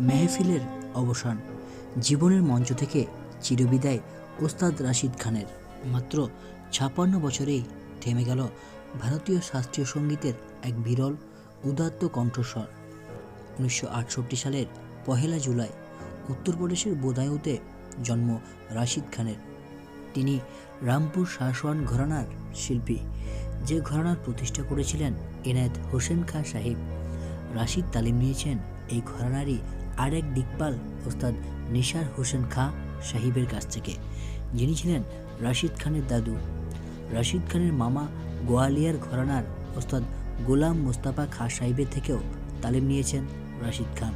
মেহফিলের অবসান। জীবনের মঞ্চ থেকে চিরবিদায় ওস্তাদ রাশিদ খানের। মাত্র ছাপান্ন বছরেই থেমে গেল ভারতীয় শাস্ত্রীয় সঙ্গীতের এক বিরল, উদাত্ত কণ্ঠস্বর। উনিশশো আটষট্টি সালের পহেলা জুলাই উত্তরপ্রদেশের বোদায়ুতে জন্ম রাশিদ খানের। তিনি রামপুর শাসওয়ান ঘরানার শিল্পী, যে ঘরানার প্রতিষ্ঠা করেছিলেন এনায়েত হোসেন খাঁ সাহেব। রাশিদ তালিম নিয়েছেন এই ঘরানারই আরেক দিকপাল ওস্তাদ নিসার হোসেন খাঁ সাহিবের কাছ থেকে। যিনি ছিলেন রাশিদ খানের দাদু। রাশিদ খানের মামা গোয়ালিয়ার ঘরানার ওস্তাদ গোলাম মোস্তাফা খাঁ সাহিবের থেকেও তালিম নিয়েছেন রাশিদ খান।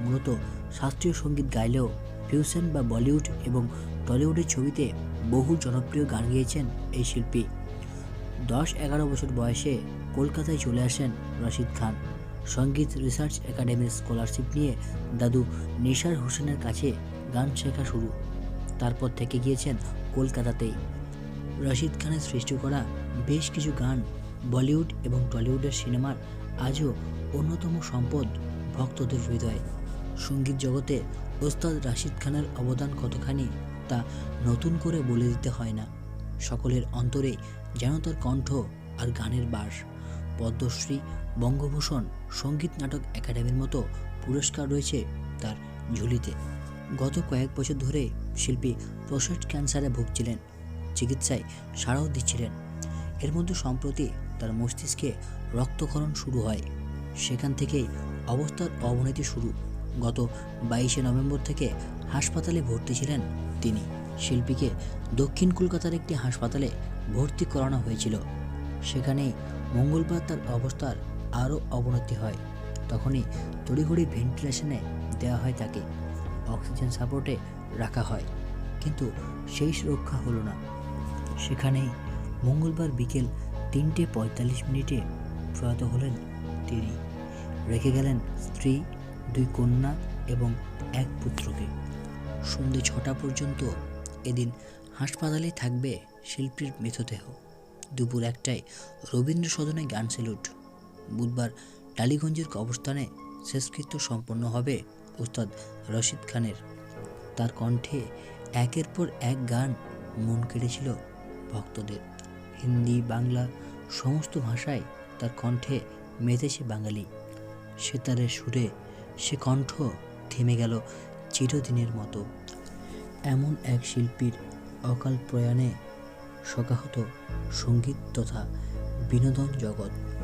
মূলত শাস্ত্রীয় সংগীত গাইলেও ফিউশন বা বলিউড এবং টলিউডের ছবিতে বহু জনপ্রিয় গান গেয়েছেন এই শিল্পী। দশ এগারো বছর বয়সে কলকাতায় চলে আসেন রশিদ খান। সংগীত রিসার্চ একাডেমির স্কলারশিপ নিয়ে দাদু নিসার হোসেনের কাছে গান শেখা শুরু। তারপর থেকে গিয়েছেন কলকাতাতেই। রশিদ খানের সৃষ্টি করা বেশ কিছু গান বলিউড এবং টলিউডের সিনেমার আজও অন্যতম সম্পদ ভক্তদের হৃদয়ে। সংগীত জগতে ওস্তাদ রাশিদ খানের অবদান কতখানি তা নতুন করে বলে দিতে হয় না। সকলের অন্তরে যেন তার কণ্ঠ আর গানের বাস। পদ্মশ্রী, বঙ্গভূষণ, সংগীত নাটক একাডেমির মতো পুরস্কার রয়েছে তার ঝুলিতে। গত কয়েক বছর ধরে শিল্পী প্রোস্টেট ক্যান্সারে ভুগছিলেন, চিকিৎসায় সাড়াও দিচ্ছিলেন। এর মধ্যে সম্প্রতি তার মস্তিষ্কে রক্তক্ষরণ শুরু হয়। সেখান থেকেই অবস্থার অবনতি শুরু। গত বাইশে নভেম্বর থেকে হাসপাতালে ভর্তি ছিলেন তিনি। শিল্পীকে দক্ষিণ কলকাতার একটি হাসপাতালে ভর্তি করানো হয়েছিল। সেখানেই মঙ্গলবার তার অবস্থার আরও অবনতি হয়। তখনই তড়িঘড়ি ভেন্টিলেশনে দেওয়া হয় তাকে। অক্সিজেন সাপোর্টে রাখা হয়। কিন্তু সেই সুরক্ষা হলো না। সেখানেই মঙ্গলবার বিকেল তিনটে পঁয়তাল্লিশ মিনিটে প্রয়াত হলেন তিনি। রেখে গেলেন স্ত্রী, দুই কন্যা এবং এক পুত্রকে। সন্ধে ছটা পর্যন্ত এদিন হাসপাতালে থাকবে শিল্পীর মৃতদেহ। দুপুর একটায় রবীন্দ্র সদনে গান সেলুট। বুধবার টালিগঞ্জের কবরস্থানে শেষকৃত্য সম্পন্ন হবে ওস্তাদ রশিদ খানের। তার কণ্ঠে একের পর এক গান মন কেড়েছিল ভক্তদের। হিন্দি, বাংলা সমস্ত ভাষায় তার কণ্ঠে মেতেছে বাঙালি। সেতারের সুরে সে কণ্ঠ থেমে গেল চিরদিনের মতো। এমন এক শিল্পীর অকাল প্রয়াণে শোকাহত সংগীত তথা বিনোদন জগৎ।